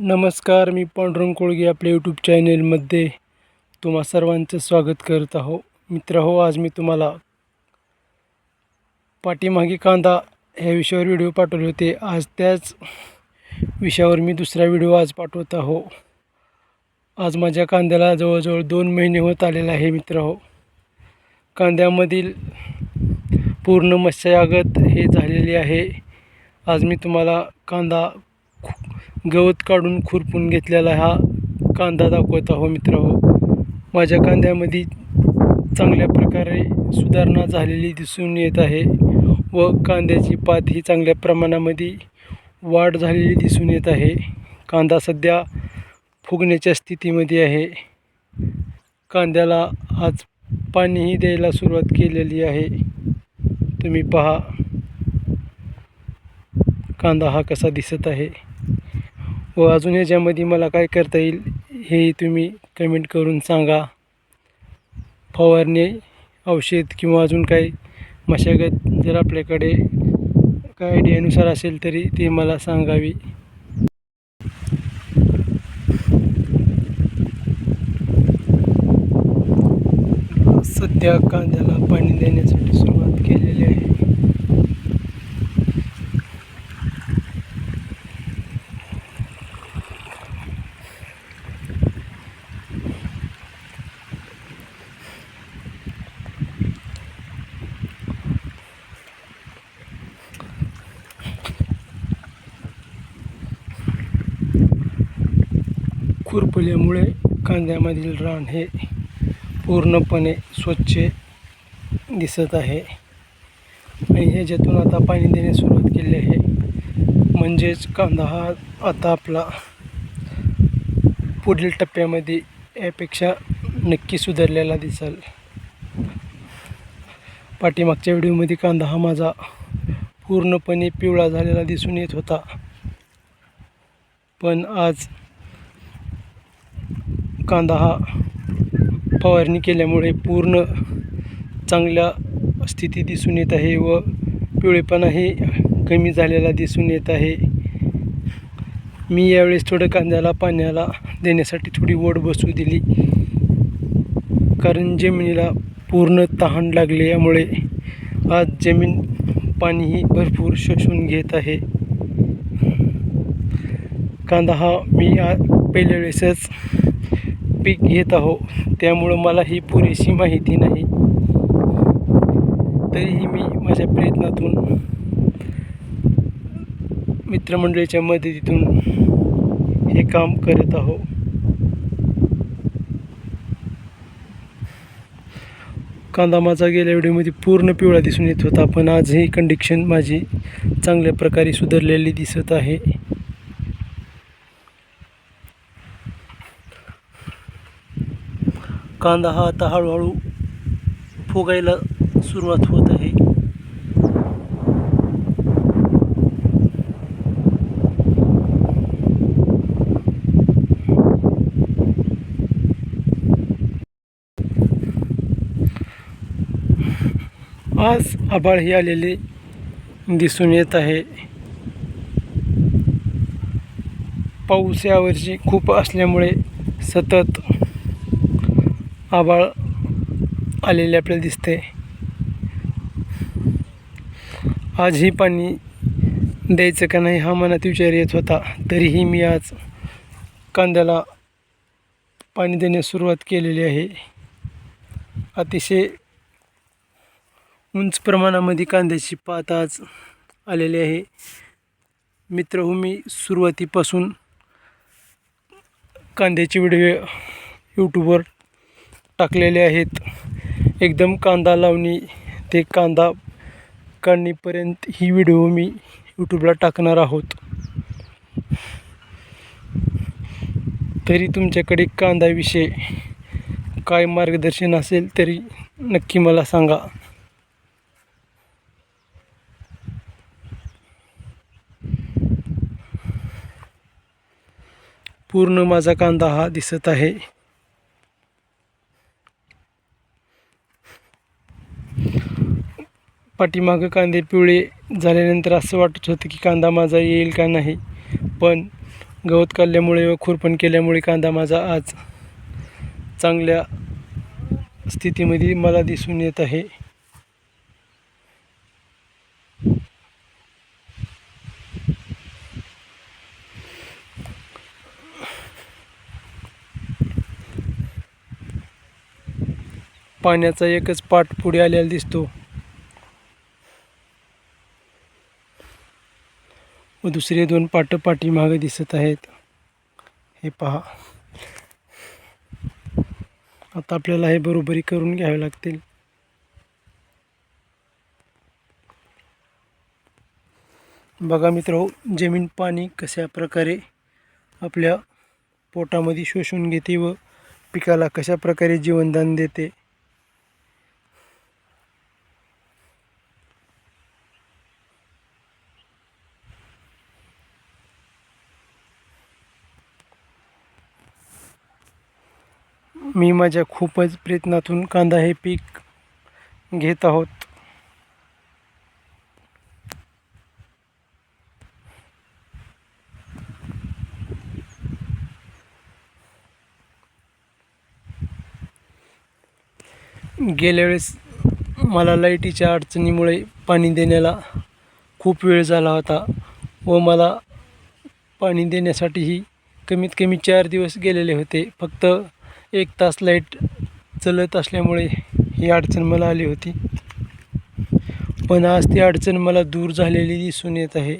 नमस्कार मी पांडुरंग कोळगे आपल्या यूट्यूब चॅनेलमध्ये तुम्हा सर्वांचं स्वागत करत आहो. मित्र हो आज मी तुम्हाला पाठीमागे कांदा ह्या विषयावर व्हिडिओ पाठवले होते. आज त्याच विषयावर मी दुसरा व्हिडिओ आज पाठवत आहो. आज माझ्या कांद्याला जवळजवळ दोन महिने होत आलेला आहे मित्र हो. कांद्यामधील पूर्ण मत्स्यागत हे झालेले आहे. आज मी तुम्हाला कांदा गवत काढून खुरपून घेतलेला हा कांदा दाखवत आहो मित्र हो. माझ्या कांद्यामध्ये चांगल्या प्रकारे सुधारणा झालेली दिसून येत आहे व कांद्याची पात ही चांगल्या प्रमाणामध्ये वाढ झालेली दिसून येत आहे. कांदा सध्या फुगण्याच्या स्थितीमध्ये आहे. कांद्याला आज पाणीही द्यायला सुरुवात केलेली आहे. तुम्ही पहा. कांदा हा कसा दिसत आहे? व अजून याच्यामध्ये मला काय करता येईल हे तुम्ही कमेंट करून सांगा. फवारणी औषध किंवा अजून काही मशागत जर आपल्याकडे काय आयडियानुसार असेल तरी ते मला सांगावी. सध्या कांद्याला पाणी देण्यासाठी सुरुवात केली आहे कुरपल्यामुळे कांद्यामधील रान हे पूर्णपणे स्वच्छ दिसत आहे. आणि ह्याच्यातून आता पाणी देण्यास सुरुवात केली आहे. म्हणजेच कांदा हा आता आपला पुढील टप्प्यामध्ये यापेक्षा नक्की सुधारलेला दिसेल. पाठीमागच्या व्हिडिओमध्ये कांदा हा माझा पूर्णपणे पिवळा झालेला दिसून येत होता. पण आज कांदा हा फवारणी केल्यामुळे पूर्ण चांगल्या स्थिती दिसून येत आहे व पिवळेपणाही कमी झालेला दिसून येत आहे. मी यावेळेस थोडं कांद्याला पाण्याला देण्यासाठी थोडी ओढ बसू दिली. कारण जमिनीला पूर्ण तहान लागले यामुळे आज जमीन पाणीही भरपूर शोषून घेत आहे. कांदा हा मी पहिल्या वेळेसच पीक घेत आहो त्यामुळं मला ही पुरेशी माहिती नाही. तरीही मी माझ्या प्रयत्नातून मित्रमंडळीच्या मदतीतून हे काम करत आहो. कांदा माझा गेल्या व्हिडिओमध्ये पूर्ण पिवळा दिसून येत होता पण आज ही कंडिक्शन माझी चांगल्या प्रकारे सुधारलेली दिसत आहे. कांदा हा आता हळूहळू फुगायला सुरुवात होत आहे. आज आभाळ हे आलेले दिसून येत आहे. पाऊस यावर्षी खूप असल्यामुळे सतत आभाळ आलेले आपल्याला दिसते. आजही पाणी द्यायचं का नाही हा मनात विचार येत होता. तरीही मी आज कांद्याला पाणी देण्यास सुरुवात केलेली आहे. अतिशय उंच प्रमाणामध्ये कांद्याची पात आज आलेली आहे. मित्र हो मी सुरुवातीपासून कांद्याचे व्हिडिओ यूट्यूबवर टाकलेले आहेत. एकदम कांदा लावणी ते कांदा काढणीपर्यंत ही व्हिडिओ मी यूट्यूबला टाकणार आहोत. तरी तुमच्याकडे कांदाविषयी काय मार्गदर्शन असेल तरी नक्की मला सांगा. पूर्ण माझा कांदा हा दिसत आहे. पाठीमागं कांदे पिवळे झाल्यानंतर असं वाटत होतं की कांदा माझा येईल का नाही. पण गवत काढल्यामुळे व खुरपण केल्यामुळे कांदा माझा आज चांगल्या स्थितीमध्ये मला दिसून येत आहे. पाण्याचा एकच पाठ पुढे आलेला दिसतो. व दुसरे दोन पाट पाठीमागे दिसत आहेत. हे पहा. आता आपल्याला हे बरोबरी करून घ्यावे लागतील. बघा मित्र जमीन पाणी कशा प्रकारे आपल्या पोटामध्ये शोषून घेते व पिकाला कशा प्रकारे जीवनदान देते. मी माझ्या खूपच प्रयत्नातून कांदा हे पीक घेत आहोत. गेल्या वेळेस मला लाईटीच्या अडचणीमुळे पाणी देण्याला खूप वेळ झाला होता व मला पाणी देण्यासाठीही कमीत कमी चार दिवस गेलेले होते. फक्त एक तास लाइट चलत असल्यामुळे ही अडचण मला आली होती. पण आज ती अडचण मला दूर झालेली दिसून येत आहे.